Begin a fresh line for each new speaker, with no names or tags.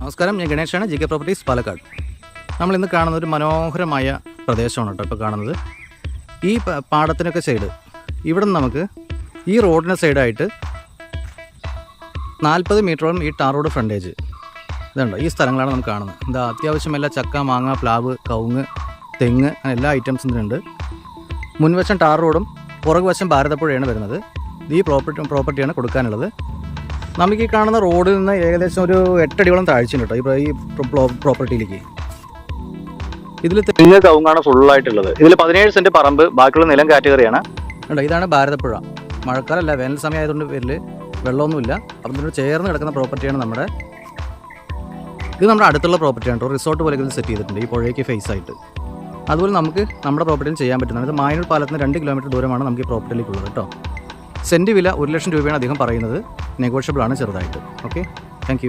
നമസ്കാരം ഞാൻ ഗണേഷാണ് ജി കെ പ്രോപ്പർട്ടീസ് പാലക്കാട്. നമ്മൾ ഇന്ന് കാണുന്ന ഒരു മനോഹരമായ പ്രദേശമാണ് കേട്ടോ ഇപ്പോൾ കാണുന്നത്. ഈ പാടത്തിനൊക്കെ സൈഡ് ഇവിടെ നിന്ന് നമുക്ക് ഈ റോഡിന് സൈഡായിട്ട് നാൽപ്പത് മീറ്ററോളം ഈ ടാർ റോഡ് ഫ്രണ്ടേജ് ഇതുണ്ടോ? ഈ സ്ഥലങ്ങളാണ് നമുക്ക് കാണുന്നത്. എന്താ അത്യാവശ്യം എല്ലാ ചക്ക മാങ്ങ പ്ലാവ് കവുങ്ങ് തെങ്ങ് അങ്ങനെ എല്ലാ ഐറ്റംസും ഇതിനുണ്ട് മുൻവശം ടാർ റോഡും പുറകുവശം ഭാരതപ്പുഴയാണ് വരുന്നത്. ഈ പ്രോപ്പർട്ടി പ്രോപ്പർട്ടിയാണ് കൊടുക്കാനുള്ളത്. നമുക്ക് ഈ കാണുന്ന റോഡിൽ നിന്ന് ഏകദേശം ഒരു എട്ടടിയോളം താഴ്ചയുണ്ട് കേട്ടോ. ഈ പ്ര- ഈ പ്രോ- പ്രോപ്പർട്ടിയിലേക്ക്. ഇതിൽ തെങ്ങ് കവുങ്ങാണ് ഫുള്ളായിട്ടുള്ളത്. ഇതിൽ പതിനേഴ് സെന്റ് പറമ്പ് ബാക്കിയുള്ള നിലം കാറ്റഗറിയാണ്. കണ്ടോ ഇതാണ് ഭാരതപ്പുഴ. മഴക്കാലമല്ല വേനൽ സമയം ആയതുകൊണ്ട് പേരിൽ വെള്ളമൊന്നുമില്ല. അപ്പം ഇതിനോട് ചേർന്ന് കിടക്കുന്ന പ്രോപ്പർട്ടിയാണ് നമ്മുടെ ഇത് നമ്മുടെ അടുത്തുള്ള പ്രോപ്പർട്ടിയാണ് കേട്ടോ. റിസോർട്ട് പോലെ ഇതിൽ സെറ്റ് ചെയ്തിട്ടുണ്ട് ഈ പുഴയ്ക്ക് ഫേസ് ആയിട്ട്. അതുപോലെ നമുക്ക് നമ്മുടെ പ്രോപ്പർട്ടിയിൽ ചെയ്യാൻ പറ്റുന്നതാണ്. ഇത് മായനൂർ പാലത്തിന് രണ്ട് കിലോമീറ്റർ ദൂരമാണ് നമുക്ക് ഈ പ്രോപ്പർട്ടിയിലേക്കുള്ളത് കേട്ടോ. സെന്റ് വില ഒരു ലക്ഷം രൂപയാണ് അദ്ദേഹം പറയുന്നത്. നെഗോഷ്യബിൾ ആണ് ചെറുതായിട്ട്. Okay thank